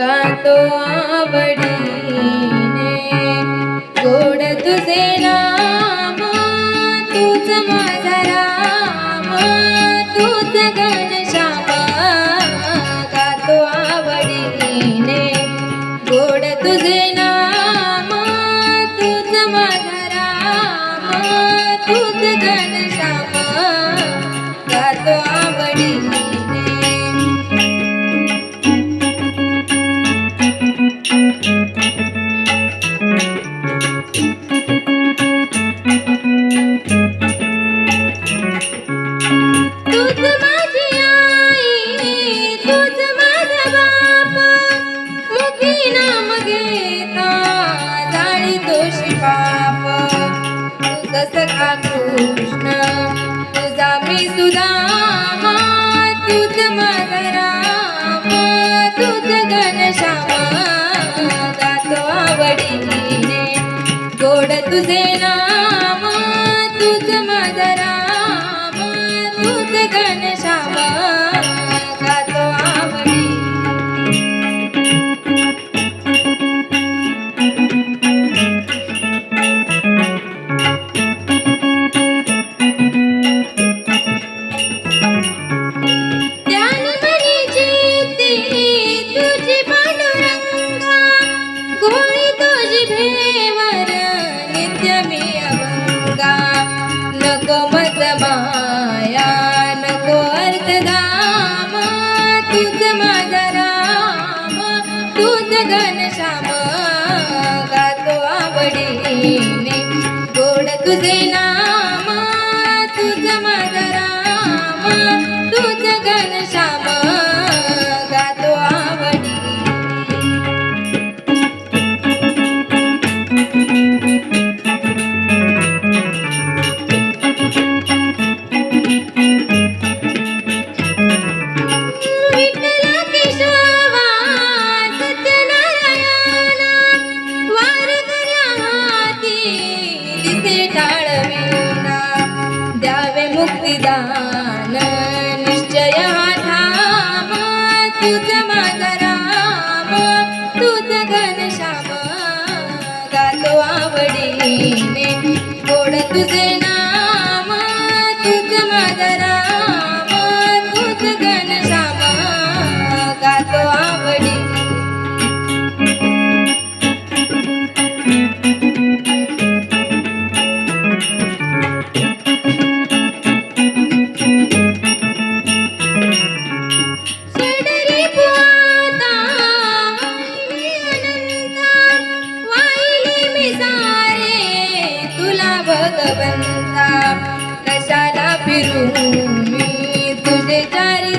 गातो आवडीने. गोड तुझे नाम तूच माझा राम तूच घनश्याम गातो आवडीने. गोड तुझे नाम तूच माझा राम तूच घनश्याम गातो आवडीने. नाम घेता जाळी दोषी पाप सखा कृष्ण तुझा मी सुदामा तूच माझा राम तूच घनश्याम गातो आवडीने. गोड तुझे तुझ घनश्याम मुक्तिदान निश्चय धाम तुझ माझा राम तुझ घनश्याम गातो आवडीने गोड तुझे ना भगवंता कशाला फिरू मी? तुझे चारी